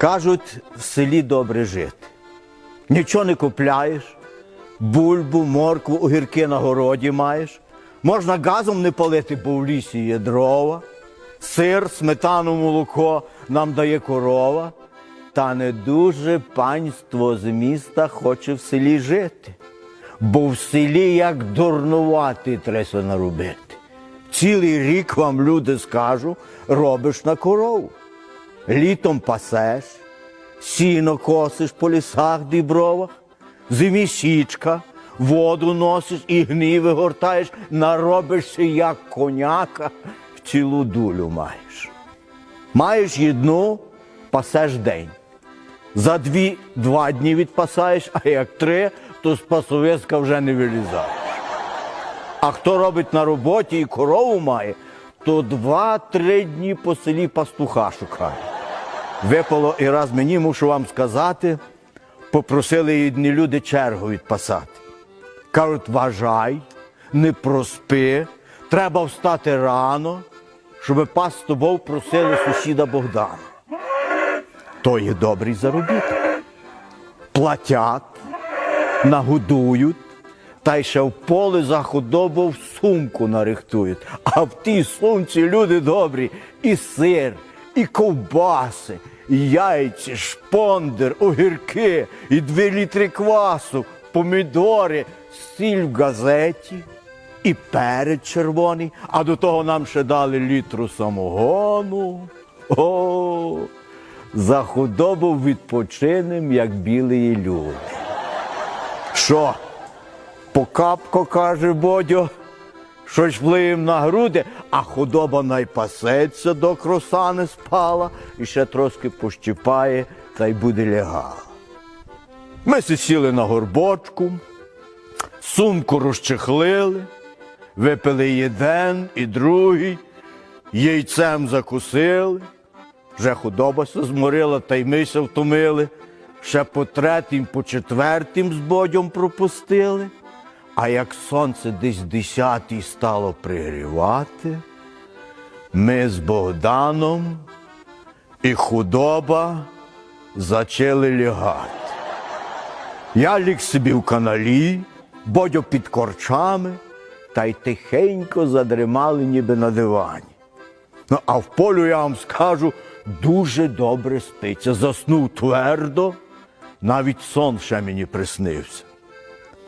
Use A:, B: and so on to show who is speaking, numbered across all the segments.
A: Кажуть, в селі добре жити. Нічого не купляєш, бульбу, моркву, огірки на городі маєш. Можна газом не палити, бо в лісі є дрова. Сир, сметану, молоко нам дає корова. Та не дуже панство з міста хоче в селі жити. Бо в селі як дурнувати треба наробити. Цілий рік вам люди скажу, робиш на корову. Літом пасеш, сіно косиш по лісах, дібровах, зимі січка, воду носиш і гній вигортаєш, наробишся як коняка, в цілу дулю маєш. Маєш їдну, пасеш день. За дві два дні відпасаєш, а як три, то з пасовиська вже не вилізаєш. А хто робить на роботі і корову має, то два-три дні по селі пастуха шукає. Випало і раз мені, мушу вам сказати, попросили одні люди чергу відпасати. Кажуть, вважай, не проспи, треба встати рано, щоб пас з тобою просили сусіда Богдана. То є добрий заробіток. Платять, нагодують, та й ще в поле за худобу в сумку нарихтують. А в тій сумці люди добрі і сир, і ковбаси, і яйці, шпондер, огірки, і дві літри квасу, помідори, сіль в газеті. І перець червоний, а до того нам ще дали літру самогону. О, за худобу відпочинем, як білі люди. Що? Покапко, каже Бодьо, що ж вплиєм на груди, а худоба найпасеться, до кроса не спала, і ще трошки пощипає, та й буде лягала. Ми сіли на горбочку, сумку розчехлили, випили єден і другий, яйцем закусили. Вже худоба се зморила, та й ми се втомили. Ще по третім, по четвертім з бодьом пропустили. А як сонце десь десятій стало пригрівати, ми з Богданом і худоба зачали лягати. Я ліг собі в каналі, бодьо під корчами, та й тихенько задримали ніби на дивані. Ну, а в полю я вам скажу, дуже добре спиться. Заснув твердо, навіть сон ще мені приснився.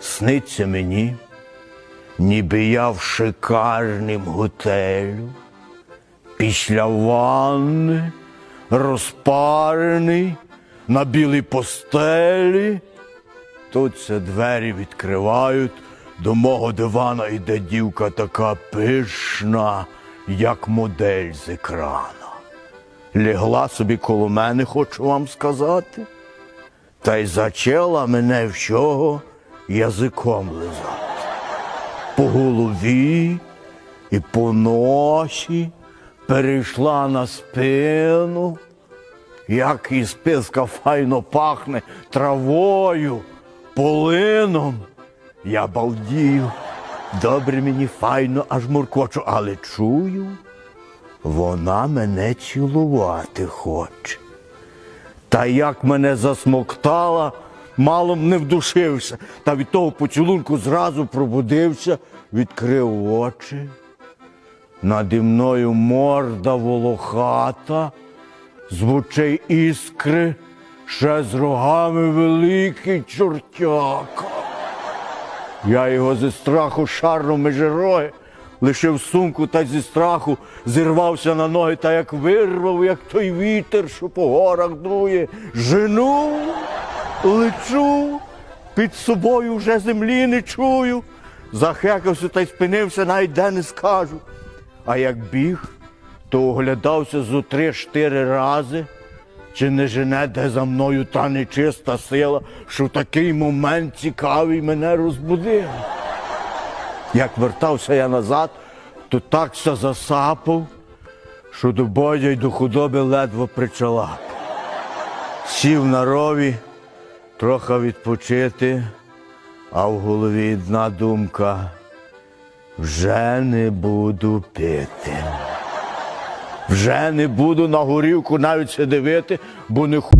A: Сниться мені, ніби я в шикарнім готелю, після ванни, розпарений на білій постелі. Тут це двері відкривають, до мого дивана йде дівка така пишна, як модель з екрана. Лягла собі коло мене, хочу вам сказати, та й зачала мене всього язиком лизати. По голові і по носі перейшла на спину, як із писка файно пахне травою, полином. Я балдію. Добре мені файно аж муркочу, але чую, вона мене цілувати хоче. Та як мене засмоктала, мало не вдушився, та від того поцілунку зразу пробудився, відкрив очі. Наді мною морда волохата, з очей іскри, ще з рогами великий чортяка. Я його зі страху шарнув між роги, лишив сумку та зі страху зірвався на ноги та як вирвав, як той вітер, що по горах дує. Жену, лечу, під собою вже землі не чую. Захекався та й спинився, навіть де не скажу. А як біг, то оглядався зо три-чотири рази, чи не жене де за мною та нечиста сила, що в такий момент цікавий мене розбудив. Як вертався я назад, то так ся засапав, що до бодя й до худоби ледве причалап. Сів на рові, трохи відпочити, а в голові одна думка вже не буду пити. Вже не буду на горівку навіть дивити, бо не ху